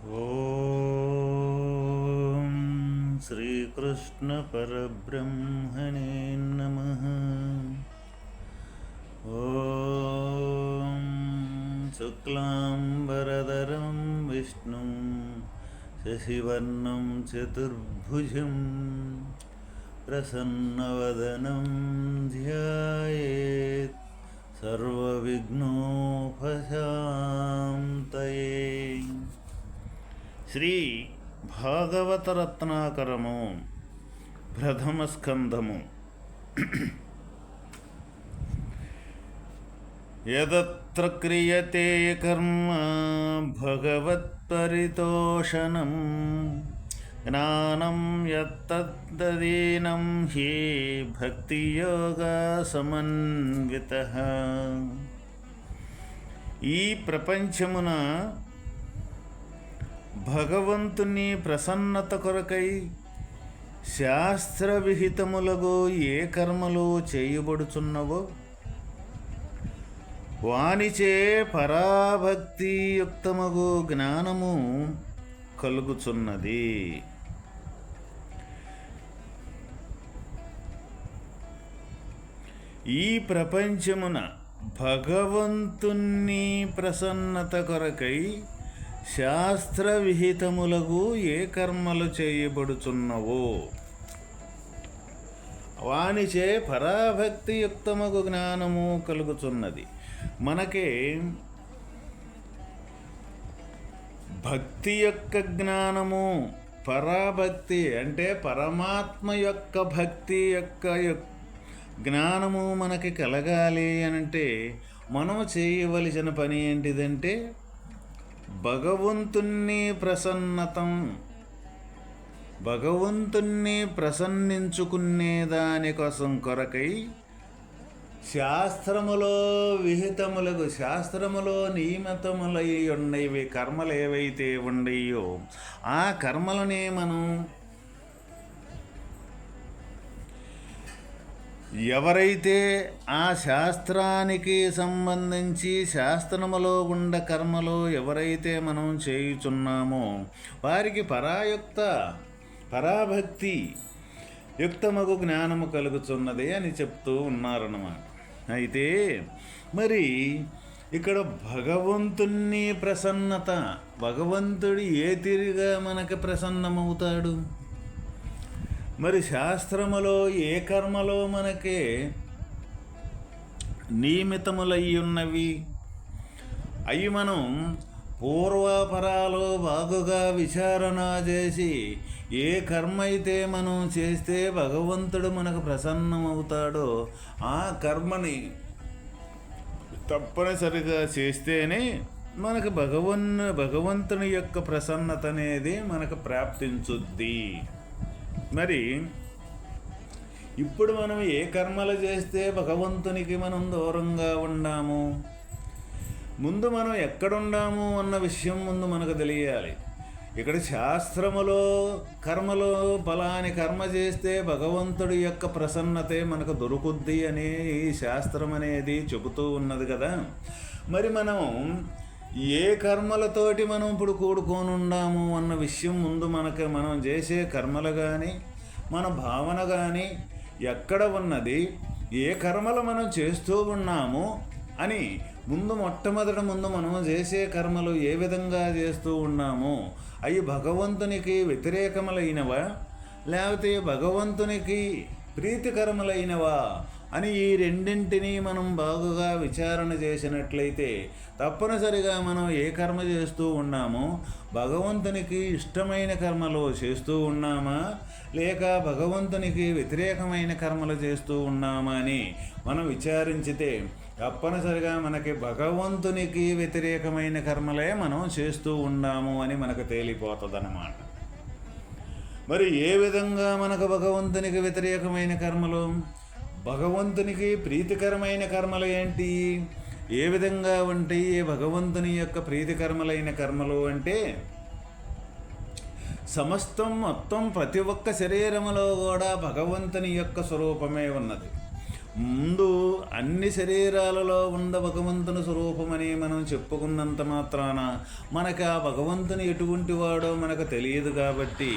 ॐ श्रीकृष्णपरब्रह्मणे नमः। ॐ शुक्लाम्बरधरं विष्णुं शशिवर्णं चतुर्भुजं प्रसन्नवदनं ध्यायेत्। सर्वविघ्नोपशान्तये శ్రీ భాగవతరత్నాకరము ప్రథమ స్కంధము యదత్ర క్రియతే కర్మ భగవత్పరితోషణం జ్ఞానం యత్తద్దీనం హి భక్తియోగా సమన్విత ఈ ప్రపంచమున భగవంతుని ప్రసన్నత కొరకై శాస్త్రవిహితములగో ఏ కర్మలు చేయబడుచున్నవో వానిచే పరాభక్తియుక్తమగు జ్ఞానము కలుగుచున్నది. ఈ ప్రపంచమున భగవంతుణ్ణి ప్రసన్నత కొరకై శాస్త్ర విహితములకు ఏ కర్మలు చేయబడుచున్నవో? వానిచే పరాభక్తియుక్తమగు జ్ఞానము కలుగుచున్నది. మనకే భక్తి యొక్క జ్ఞానము పరాభక్తి అంటే పరమాత్మ యొక్క భక్తి యొక్క జ్ఞానము మనకి కలగాలి అనంటే మనం చేయవలసిన పని ఏంటిదంటే భగవంతుణ్ణి ప్రసన్నతం. భగవంతుణ్ణి ప్రసన్నించుకునే దానికోసం కొరకై శాస్త్రములో విహితములకు శాస్త్రములో నియమితములై ఉండేవి కర్మలు ఏవైతే ఉండయో ఆ కర్మలనే మనం ఎవరైతే ఆ శాస్త్రానికి సంబంధించి శాస్త్రములో ఉండ కర్మలు ఎవరైతే మనం చేయుచున్నామో వారికి పరాయుక్త పరాభక్తి యుక్తమగు జ్ఞానము కలుగుతున్నది అని చెప్తూ ఉన్నారన్నమాట. అయితే మరి ఇక్కడ భగవంతుణ్ణి ప్రసన్నత భగవంతుడు ఏ తిరిగా మనకి ప్రసన్నమవుతాడు? మరి శాస్త్రములో ఏ కర్మలో మనకి నియమితములై ఉన్నవి అవి మనం పూర్వాపరాలో బాగుగా విచారణ చేసి ఏ కర్మ అయితే మనం చేస్తే భగవంతుడు మనకు ప్రసన్నమవుతాడో ఆ కర్మని తప్పనిసరిగా చేస్తేనే మనకు భగవన్ భగవంతుని యొక్క ప్రసన్నత అనేది మనకు ప్రాప్తించుద్ది. మరి ఇప్పుడు మనం ఏ కర్మలు చేస్తే భగవంతునికి మనం దూరంగా ఉండాము? ముందు మనం ఎక్కడున్నాము అన్న విషయం ముందు మనకు తెలియాలి. ఇక్కడ శాస్త్రములో కర్మలో ఫలాని కర్మ చేస్తే భగవంతుడి యొక్క ప్రసన్నతే మనకు దొరుకుద్ది అని ఈ శాస్త్రం అనేది చెబుతూ ఉన్నది కదా. మరి మనం ఏ కర్మలతోటి మనం ఇప్పుడు కూడుకొని ఉండాము అన్న విషయం ముందు మనకు మనం చేసే కర్మలు కానీ మన భావన కానీ ఎక్కడ ఉన్నది ఏ కర్మలు మనం చేస్తూ ఉన్నాము అని ముందు మొట్టమొదట ముందు మనం చేసే కర్మలు ఏ విధంగా చేస్తూ ఉన్నాము? అవి భగవంతునికి వ్యతిరేకములైనవా? లేకపోతే భగవంతునికి ప్రీతికరములైనవా? అని ఈ రెండింటినీ మనం బాగుగా విచారణ చేసినట్లయితే తప్పనిసరిగా మనం ఏ కర్మ చేస్తూ ఉన్నామో భగవంతునికి ఇష్టమైన కర్మలు చేస్తూ ఉన్నామా? లేక భగవంతునికి వ్యతిరేకమైన కర్మలు చేస్తూ ఉన్నామా అని మనం విచారించితే తప్పనిసరిగా మనకి భగవంతునికి వ్యతిరేకమైన కర్మలే మనం చేస్తూ ఉన్నాము అని మనకు తేలిపోతుంది మరి ఏ విధంగా మనకు భగవంతునికి వ్యతిరేకమైన కర్మలు? భగవంతునికి ప్రీతికరమైన కర్మలు ఏంటి? ఏ విధంగా ఉంటాయి భగవంతుని యొక్క ప్రీతికరములైన కర్మలు అంటే? సమస్తం మొత్తం ప్రతి ఒక్క శరీరములో కూడా భగవంతుని యొక్క స్వరూపమే ఉన్నది. ముందు అన్ని శరీరాలలో ఉన్న భగవంతుని స్వరూపమని మనం చెప్పుకున్నంత మాత్రాన మనకు ఆ భగవంతుని ఎటువంటి వాడో మనకు తెలియదు కాబట్టి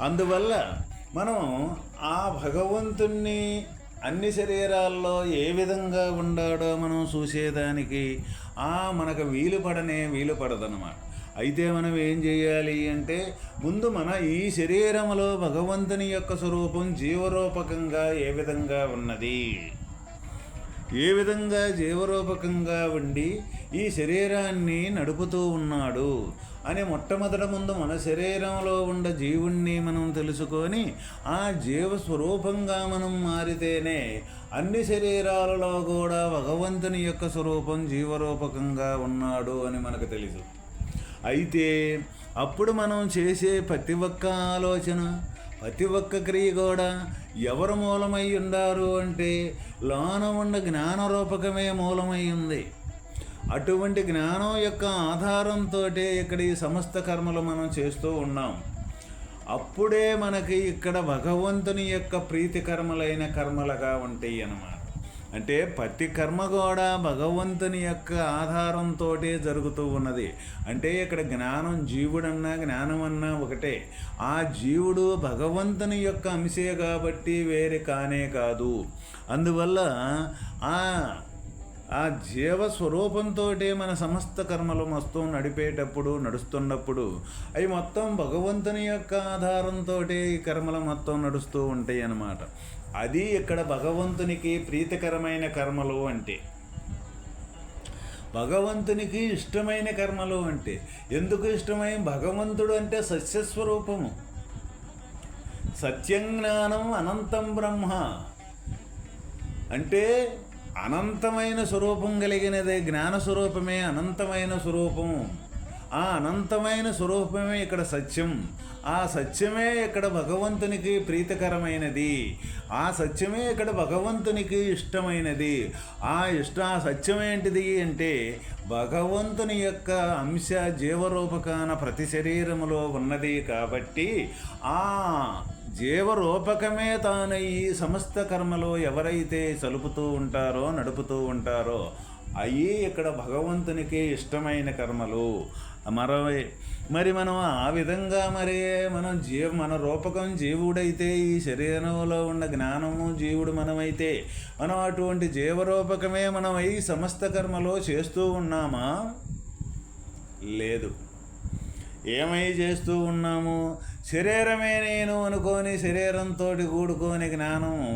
అందువల్ల మనం ఆ భగవంతుణ్ణి అన్ని శరీరాల్లో ఏ విధంగా ఉండాడో మనం చూసేదానికి ఆ మనకు వీలు పడనే వీలు పడదనమాట అయితే మనం ఏం చేయాలి అంటే ముందు మన ఈ శరీరంలో భగవంతుని యొక్క స్వరూపం జీవరూపకంగా ఏ విధంగా ఉన్నది? ఏ విధంగా జీవరూపకంగా ఉండి ఈ శరీరాన్ని నడుపుతూ ఉన్నాడు అని మొట్టమొదట ముందు మన శరీరంలో ఉన్న జీవుణ్ణి మనం తెలుసుకొని ఆ జీవ స్వరూపంగా మనం మారితేనే అన్ని శరీరాలలో కూడా భగవంతుని యొక్క స్వరూపం జీవరూపకంగా ఉన్నాడు అని మనకు తెలుసు. అయితే అప్పుడు మనం చేసే ప్రతి ఒక్క ఆలోచన ప్రతి ఒక్క క్రియ కూడా ఎవరు మూలమై ఉండారు అంటే లోన ఉన్న జ్ఞానరూపకమే మూలమై ఉంది. అటువంటి జ్ఞానం యొక్క ఆధారంతో ఇక్కడ ఈ సమస్త కర్మలు మనం చేస్తూ ఉన్నాం. అప్పుడే మనకి ఇక్కడ భగవంతుని యొక్క ప్రీతి కర్మలైన కర్మలుగా ఉంటాయి అన్నమాట అంటే ప్రతి కర్మ కూడా భగవంతుని యొక్క ఆధారంతో జరుగుతూ ఉన్నది. అంటే ఇక్కడ జ్ఞానం జీవుడన్నా జ్ఞానం అన్నా ఒకటే. ఆ జీవుడు భగవంతుని యొక్క అంశే కాబట్టి వేరే కానే కాదు. అందువల్ల ఆ ఆ జీవ స్వరూపంతో మన సమస్త కర్మలు మొత్తం నడిపేటప్పుడు నడుస్తున్నప్పుడు అవి మొత్తం భగవంతుని యొక్క ఆధారంతో ఈ కర్మలు మొత్తం నడుస్తూ ఉంటాయి అన్నమాట అది ఇక్కడ భగవంతునికి ప్రీతికరమైన కర్మలు అంటే. భగవంతునికి ఇష్టమైన కర్మలు అంటే. ఎందుకు ఇష్టమైన భగవంతుడు అంటే సత్యస్వరూపము సత్యం జ్ఞానం అనంతం బ్రహ్మ. అంటే అనంతమైన స్వరూపం కలిగినదే. జ్ఞాన స్వరూపమే అనంతమైన స్వరూపము. ఆ అనంతమైన స్వరూపమే ఇక్కడ సత్యం. ఆ సత్యమే ఇక్కడ భగవంతునికి ప్రీతికరమైనది. ఆ సత్యమే ఇక్కడ భగవంతునికి ఇష్టమైనది. ఆ ఇష్ట ఆ సత్యం ఏంటిది అంటే భగవంతుని యొక్క అంశ జీవరూపకాన ప్రతి శరీరములో ఉన్నది కాబట్టి ఆ జీవరూపకమే తాను ఈ సమస్త కర్మలో ఎవరైతే చలుపుతూ ఉంటారో నడుపుతూ ఉంటారో అవి ఇక్కడ భగవంతునికి ఇష్టమైన కర్మలు. మరవే మరి మనం ఆ విధంగా మరి మనం జీవ మన రూపకం జీవుడైతే ఈ శరీరంలో ఉన్న జ్ఞానము జీవుడు మనమైతే మనం అటువంటి జీవరూపకమే మనం ఈ సమస్త కర్మలో చేస్తూ ఉన్నామా? లేదు. ఏమై చేస్తూ ఉన్నాము? శరీరమే నేను అనుకోని శరీరంతో కూడుకోని జ్ఞానము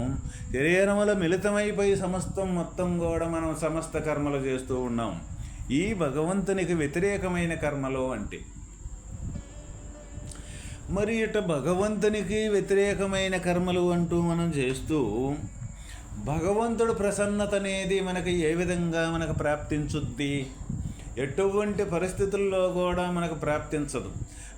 శరీరములో మిళితమైపోయి సమస్తం మొత్తం కూడా మనం సమస్త కర్మలు చేస్తూ ఉన్నాం. ఈ భగవంతునికి వ్యతిరేకమైన కర్మలు అంటే. మరి ఇట భగవంతునికి వ్యతిరేకమైన కర్మలు అంటూ మనం చేస్తూ భగవంతుడు ప్రసన్నత అనేది మనకి ఏ విధంగా మనకు ప్రాప్తించుద్ది? ఎటువంటి పరిస్థితుల్లో కూడా మనకు ప్రాప్తించదు.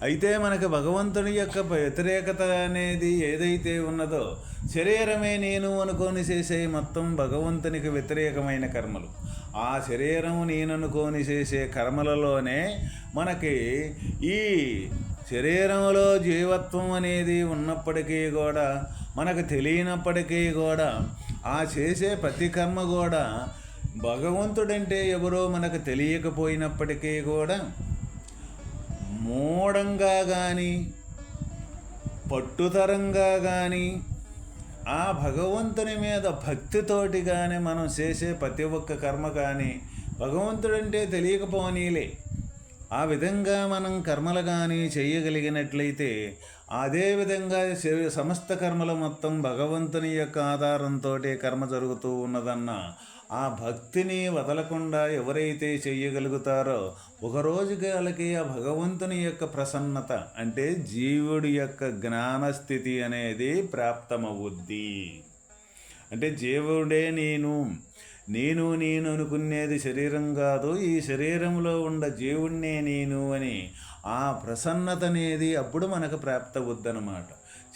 అయితే మనకు భగవంతుని యొక్క వ్యతిరేకత అనేది ఏదైతే ఉన్నదో శరీరమే నేను అనుకొని చేసే మొత్తం భగవంతునికి వ్యతిరేకమైన కర్మలు. ఆ శరీరం నేను అనుకొని చేసే కర్మలలోనే మనకి ఈ శరీరంలో జీవత్వం అనేది ఉన్నప్పటికీ కూడా మనకు తెలియనప్పటికీ కూడా ఆ చేసే ప్రతి కర్మ కూడా భగవంతుడంటే ఎవరో మనకు తెలియకపోయినప్పటికీ కూడా మూఢంగా కానీ పట్టుతరంగా కానీ ఆ భగవంతుని మీద భక్తితోటి కానీ మనం చేసే ప్రతి ఒక్క కర్మ కానీ భగవంతుడంటే తెలియకపోనీలే. ఆ విధంగా మనం కర్మలు కానీ చేయగలిగినట్లయితే అదే విధంగా సమస్త కర్మలు మొత్తం భగవంతుని యొక్క ఆధారంతో కర్మ జరుగుతూ ఉన్నదన్న ఆ భక్తిని వదలకుండా ఎవరైతే చెయ్యగలుగుతారో ఒకరోజుకి వాళ్ళకి ఆ భగవంతుని యొక్క ప్రసన్నత అంటే జీవుడి యొక్క జ్ఞానస్థితి అనేది ప్రాప్తమవుద్ది. అంటే జీవుడే నేను నేను నేను అనుకునేది శరీరం కాదు ఈ శరీరంలో ఉన్న జీవుణ్ణే నేను అని ఆ ప్రసన్నత అనేది అప్పుడు మనకు ప్రాప్తవుద్దనమాట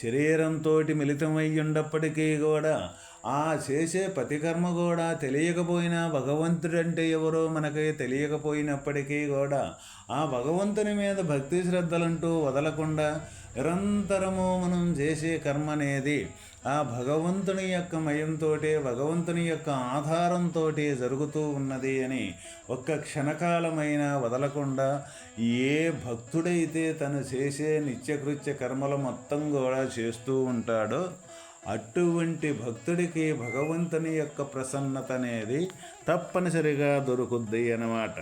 శరీరంతో మిళితమై ఉన్నప్పటికీ కూడా ఆ చేసే పతికర్మ కూడా తెలియకపోయినా భగవంతుడంటే ఎవరో మనకి తెలియకపోయినప్పటికీ కూడా ఆ భగవంతుని మీద భక్తి శ్రద్ధలంటూ వదలకుండా నిరంతరము మనం చేసే కర్మ అనేది ఆ భగవంతుని యొక్క మయంతో భగవంతుని యొక్క ఆధారంతో జరుగుతూ ఉన్నది అని ఒక్క క్షణకాలమైన వదలకుండా ఏ భక్తుడైతే తను చేసే నిత్యకృత్య కర్మలు మొత్తం కూడా చేస్తూ ఉంటాడో అటువంటి భక్తుడికి భగవంతుని యొక్క ప్రసన్నత అనేది తప్పనిసరిగా దొరుకుద్ది అన్నమాట.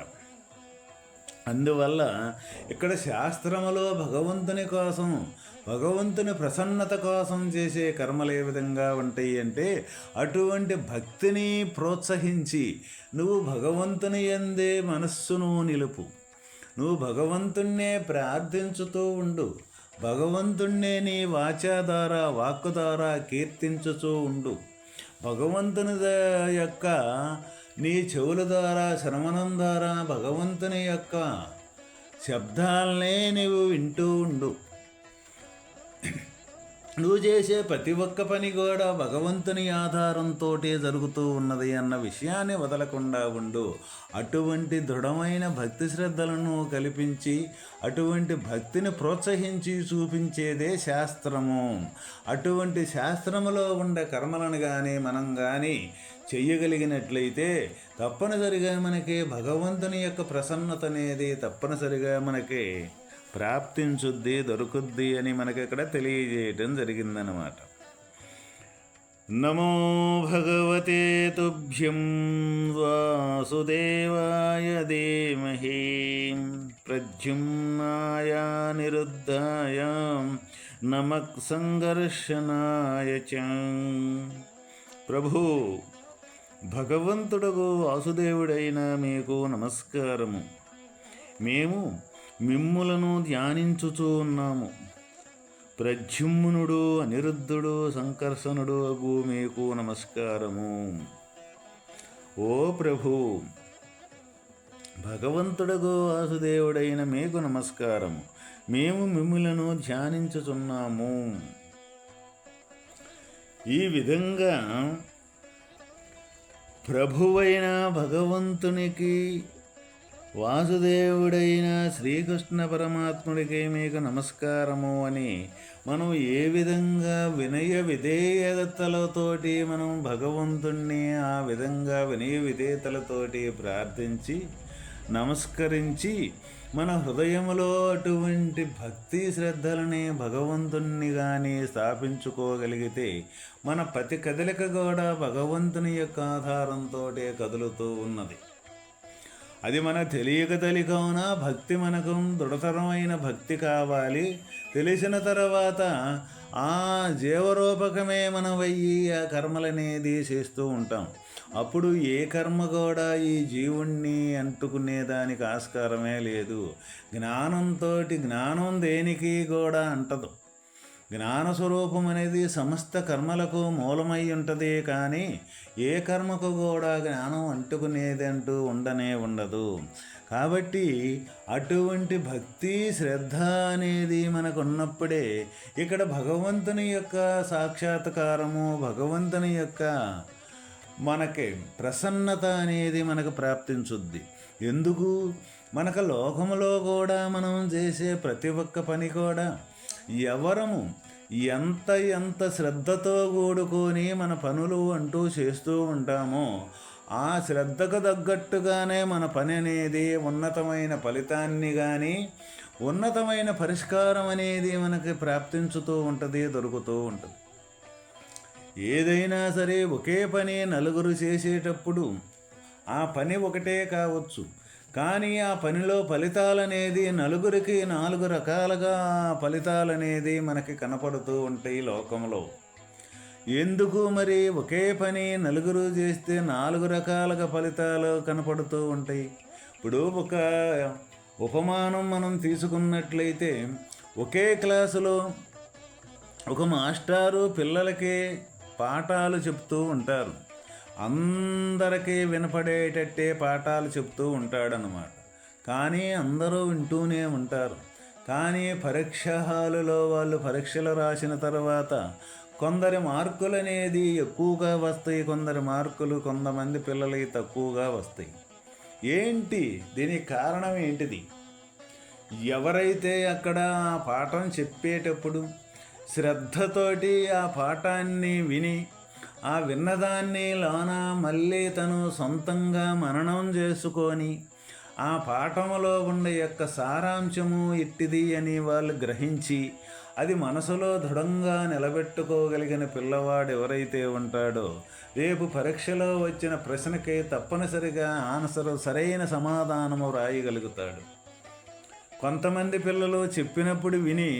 అందువల్ల ఇక్కడ శాస్త్రములో భగవంతుని కోసం భగవంతుని ప్రసన్నత కోసం చేసే కర్మలు ఏ విధంగా ఉంటాయి అంటే అటువంటి భక్తిని ప్రోత్సహించి నువ్వు భగవంతుని ఎందే మనస్సును నిలుపు. నువ్వు భగవంతుణ్ణే ప్రార్థించుతూ ఉండు. భగవంతుణ్ణే నీ వాచాధార ద్వారా వాక్కు ద్వారా ఉండు. భగవంతుని యొక్క నీ చెవుల ద్వారా శ్రవణం ద్వారా భగవంతుని యొక్క శబ్దాలనే నీవు వింటూ ఉండు. నువ్వు చేసే ప్రతి ఒక్క పని కూడా భగవంతుని ఆధారంతో జరుగుతూ ఉన్నది అన్న విషయాన్ని వదలకుండా ఉండు. అటువంటి దృఢమైన భక్తి శ్రద్ధలను కల్పించి అటువంటి భక్తిని ప్రోత్సహించి చూపించేదే శాస్త్రము. అటువంటి శాస్త్రములో ఉండే కర్మలను కానీ మనం కానీ చెయ్యగలిగినట్లయితే తప్పనిసరిగా మనకి భగవంతుని యొక్క ప్రసన్నత అనేది తప్పనిసరిగా మనకి. ప్రాప్తించుద్ది దొరుకుద్ది అని మనకి ఇక్కడ తెలియజేయటం జరిగిందనమాట నమో భగవతే తుభ్యం వాసుదేవాయ ధీమహి ప్రద్యుమ్నాయ నిరుద్ధాయ నమక్ సంఘర్షణాయ చ. ప్రభు భగవంతుడకు వాసుదేవుడైన మీకు నమస్కారము. మేము మిమ్ములను ధ్యానించుచూ ఉన్నాము. ప్రద్యుమ్నుడు అనిరుద్ధుడు సంకర్షణుడు అగు మీకు నమస్కారము. ఓ ప్రభు భగవంతుడగు వాసుదేవుడైన మీకు నమస్కారము. మేము మిమ్ములను ధ్యానించుచున్నాము. ఈ విధంగా ప్రభువైన భగవంతునికి వాసుదేవుడైన శ్రీకృష్ణ పరమాత్ముడికి మీకు నమస్కారము అని మనం ఏ విధంగా వినయ విధేయతలతోటి మనం భగవంతుణ్ణి ఆ విధంగా వినయ విధేయతలతోటి ప్రార్థించి నమస్కరించి మన హృదయములో అటువంటి భక్తి శ్రద్ధలని భగవంతుణ్ణి కానీ స్థాపించుకోగలిగితే మన ప్రతి కదలిక కూడా భగవంతుని యొక్క ఆధారంతో కదులుతూ ఉన్నది. అది మన తెలియక తెలియకవునా భక్తి మనకు దృఢతరమైన భక్తి కావాలి. తెలిసిన తర్వాత ఆ జీవరూపకమే మనం అయ్యి ఆ కర్మలనేది చేస్తూ ఉంటాం. అప్పుడు ఏ కర్మ కూడా ఈ జీవుణ్ణి అంటుకునేదానికి ఆస్కారమే లేదు. జ్ఞానంతో జ్ఞానం దేనికి కూడా అంటదు. జ్ఞానస్వరూపం అనేది సమస్త కర్మలకు మూలమై ఉంటుంది కానీ ఏ కర్మకు కూడా జ్ఞానం అంటుకునేది అంటూ ఉండనే ఉండదు. కాబట్టి అటువంటి భక్తి శ్రద్ధ అనేది మనకు ఉన్నప్పుడే ఇక్కడ భగవంతుని యొక్క సాక్షాత్కారము భగవంతుని యొక్క మనకి ప్రసన్నత అనేది మనకు ప్రాప్తించుద్ది. ఎందుకు? మనకు లోకములో కూడా మనం చేసే ప్రతి ఒక్క పని కూడా ఎవరము ఎంత ఎంత శ్రద్ధతో కూడుకొని మన పనులు అంటూ చేస్తూ ఉంటామో ఆ శ్రద్ధకు తగ్గట్టుగానే మన పని అనేది ఉన్నతమైన ఫలితాన్ని కానీ ఉన్నతమైన పరిష్కారం అనేది మనకి ప్రాప్తించుతూ ఉంటుంది దొరుకుతూ ఉంటుంది. ఏదైనా సరే ఒకే పని నలుగురు చేసేటప్పుడు ఆ పని ఒకటే కావచ్చు. కానీ ఆ పనిలో ఫలితాలనేది నలుగురికి నాలుగు రకాలుగా ఫలితాలనేది మనకి కనపడుతూ ఉంటాయి లోకంలో. ఎందుకు మరి ఒకే పని నలుగురు చేస్తే నాలుగు రకాలుగా ఫలితాలు కనపడుతూ ఉంటాయి? ఇప్పుడు ఒక ఉపమానం మనం తీసుకున్నట్లయితే ఒకే క్లాసులో ఒక మాస్టారు పిల్లలకి పాఠాలు చెప్తూ ఉంటారు. అందరికీ వినపడేటట్టే పాఠాలు చెప్తూ ఉంటాడనమాట కానీ అందరూ వింటూనే ఉంటారు. కానీ పరీక్ష హాలులో వాళ్ళు పరీక్షలు రాసిన తర్వాత కొందరి మార్కులు అనేది ఎక్కువగా వస్తాయి కొందరి మార్కులు కొంతమంది పిల్లలకి తక్కువగా వస్తాయి. ఏంటి? దీనికి కారణం ఏంటిది? ఎవరైతే అక్కడ ఆ పాఠం చెప్పేటప్పుడు శ్రద్ధతోటి ఆ పాఠాన్ని విని ఆ విన్నదాన్ని లోన మళ్ళీ తను సొంతంగా మననం చేసుకొని ఆ పాఠములో ఉండే యొక్క సారాంశము ఇట్టిది అని వాళ్ళు గ్రహించి అది మనసులో దృఢంగా నిలబెట్టుకోగలిగిన పిల్లవాడు ఎవరైతే ఉంటాడో రేపు పరీక్షలో వచ్చిన ప్రశ్నకి తప్పనిసరిగా ఆన్సర్ సరైన సమాధానము రాయగలుగుతాడు కొంతమంది పిల్లలు చెప్పినప్పుడు విని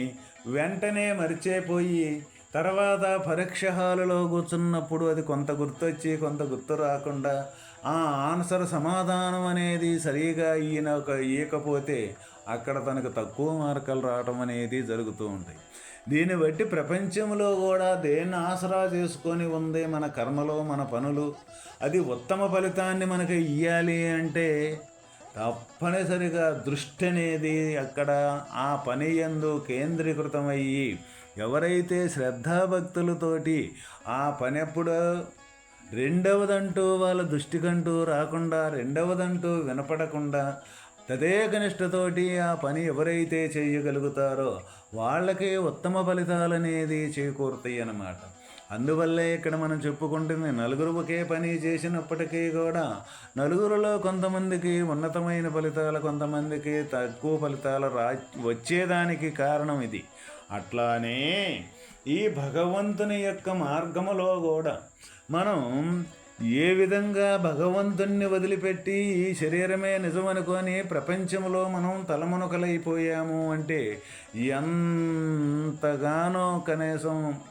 వెంటనే మరిచేపోయి తర్వాత పరీక్ష హాలులో కూర్చున్నప్పుడు అది కొంత గుర్తొచ్చి కొంత గుర్తు రాకుండా ఆ ఆన్సర్ సమాధానం అనేది సరిగా ఈయన ఒక ఇయ్యకపోతే అక్కడ తనకు తక్కువ మార్కులు రావటం అనేది జరుగుతూ ఉంటాయి దీన్ని బట్టి ప్రపంచంలో కూడా దేన్ని ఆసరా చేసుకొని ఉంది మన కర్మలో మన పనులు అది ఉత్తమ ఫలితాన్ని మనకి ఇయ్యాలి అంటే తప్పనిసరిగా దృష్టి అనేది అక్కడ ఆ పని ఎందు కేంద్రీకృతమయ్యి ఎవరైతే శ్రద్ధాభక్తులతోటి ఆ పని రెండవదంటూ వాళ్ళ దృష్టికంటూ రాకుండా రెండవదంటూ వినపడకుండా తదేకనిష్టతోటి ఆ పని ఎవరైతే చేయగలుగుతారో వాళ్ళకే ఉత్తమ ఫలితాలు అనేది చేకూరుతాయి అన్నమాట అందువల్లే ఇక్కడ మనం చెప్పుకుంటుంది నలుగురు ఒకే పని చేసినప్పటికీ కూడా నలుగురిలో కొంతమందికి ఉన్నతమైన ఫలితాలు కొంతమందికి తక్కువ ఫలితాలు రా వచ్చేదానికి కారణం ఇది. అట్లానే ఈ భగవంతుని యొక్క మార్గములో కూడా మనం ఏ విధంగా భగవంతుణ్ణి వదిలిపెట్టి ఈ శరీరమే నిజమనుకొని ప్రపంచంలో మనం తలమునకలైపోయాము అంటే ఎంతగానో కనీసం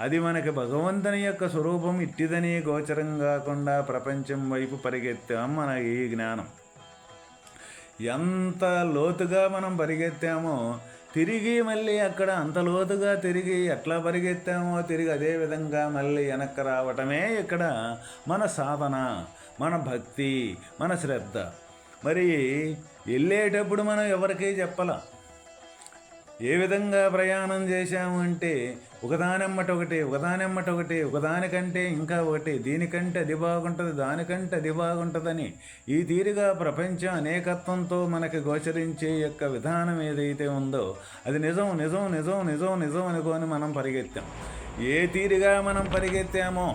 అది మనకి భగవంతుని యొక్క స్వరూపం ఇట్టిదని గోచరం కాకుండా ప్రపంచం వైపు పరిగెత్తాం మన ఈ జ్ఞానం. ఎంత లోతుగా మనం పరిగెత్తామో తిరిగి మళ్ళీ అక్కడ అంత లోతుగా తిరిగి ఎట్లా పరిగెత్తామో తిరిగి అదే విధంగా మళ్ళీ వెనక్కి రావటమే ఇక్కడ మన సాధన మన భక్తి మన శ్రద్ధ. మరి వెళ్ళేటప్పుడు మనం ఎవరికీ చెప్పాల? ఏ విధంగా ప్రయాణం చేశాము అంటే ఒకదానమ్మట ఒకటి ఒకదానమ్మట ఒకటి ఒకదానికంటే ఇంకా ఒకటి. దీనికంటే అది బాగుంటుంది దానికంటే అది బాగుంటుందని ఈ తీరుగా ప్రపంచం అనేకత్వంతో మనకి గోచరించే యొక్క విధానం ఏదైతే ఉందో అది నిజం నిజం నిజం నిజం నిజం అనుకొని మనం పరిగెత్తాం. ఏ తీరుగా మనం పరిగెత్తామో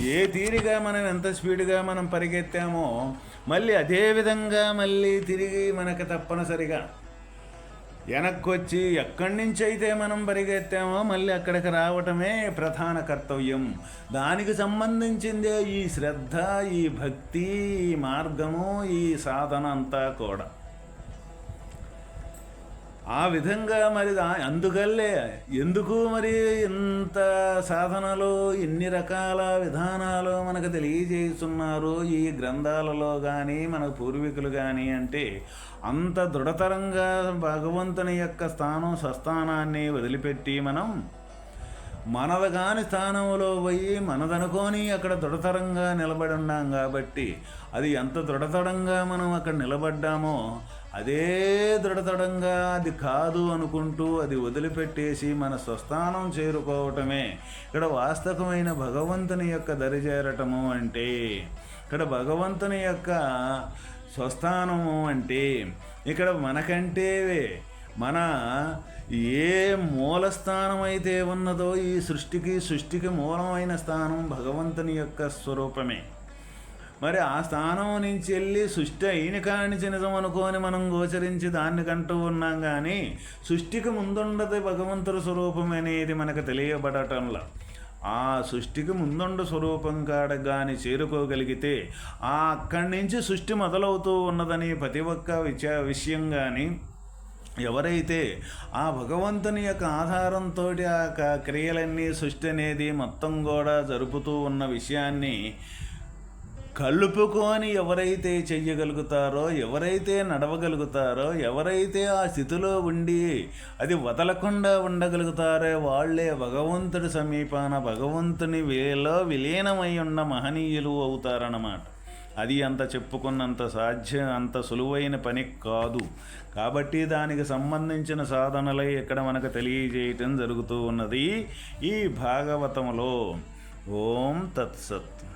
ఏ తీరుగా మనం ఎంత స్పీడ్గా మనం పరిగెత్తామో మళ్ళీ అదే విధంగా మళ్ళీ తిరిగి మనకు తప్పనిసరిగా వెనక్కొచ్చి ఎక్కడి నుంచి అయితే మనం పరిగెత్తామో మళ్ళీ అక్కడికి రావటమే ప్రధాన కర్తవ్యం. దానికి సంబంధించిందే ఈ శ్రద్ధ ఈ భక్తి ఈ మార్గము ఈ సాధన అంతా కూడా. ఆ విధంగా మరి అందుకల్లే ఎందుకు మరి ఇంత సాధనలు ఎన్ని రకాల విధానాలు మనకు తెలియజేస్తున్నారు ఈ గ్రంథాలలో కానీ మన పూర్వీకులు కానీ అంటే అంత దృఢతరంగా భగవంతుని యొక్క స్థానం స్వస్థానాన్ని వదిలిపెట్టి మనం మనది కాని స్థానంలో పోయి మనదనుకొని అక్కడ దృఢతరంగా నిలబడి ఉన్నాం కాబట్టి అది ఎంత దృఢతరంగా మనం అక్కడ నిలబడ్డామో అదే దృఢతడంగా అది కాదు అనుకుంటూ అది వదిలిపెట్టేసి మన స్వస్థానం చేరుకోవటమే. ఇక్కడ వాస్తవమైన భగవంతుని యొక్క దరి చేరటము అంటే ఇక్కడ భగవంతుని యొక్క స్వస్థానము అంటే ఇక్కడ మనకంటే మన ఏ మూల స్థానం అయితే ఉన్నదో ఈ సృష్టికి సృష్టికి మూలమైన స్థానం భగవంతుని యొక్క స్వరూపమే. మరి ఆ స్థానం నుంచి వెళ్ళి సృష్టి అయిన కానిచి నిజం అనుకోని మనం గోచరించి దాన్ని కంటూ ఉన్నాం కానీ సృష్టికి ముందుండదు భగవంతుడి స్వరూపం అనేది మనకు తెలియబడటంలో. ఆ సృష్టికి ముందుండు స్వరూపం కాడ కానీ చేరుకోగలిగితే ఆ అక్కడి నుంచి సృష్టి మొదలవుతూ ఉన్నదని ప్రతి ఒక్క విచ విషయం కానీ ఎవరైతే ఆ భగవంతుని యొక్క ఆధారంతో ఆ క క్రియలన్నీ సృష్టి అనేది మొత్తం కూడా జరుపుతూ ఉన్న విషయాన్ని కలుపుకొని ఎవరైతే చెయ్యగలుగుతారో ఎవరైతే నడవగలుగుతారో ఎవరైతే ఆ స్థితిలో ఉండి అది వదలకుండా ఉండగలుగుతారో వాళ్ళే భగవంతుడి సమీపాన భగవంతుని వేలో విలీనమై ఉన్న మహనీయులు అవుతారన్నమాట. అది అంత చెప్పుకున్నంత సాధ్యం అంత సులువైన పని కాదు. కాబట్టి దానికి సంబంధించిన సాధనలే ఇక్కడ మనకు తెలియజేయటం జరుగుతూ ఉన్నది ఈ భాగవతంలో. ఓం తత్సత్.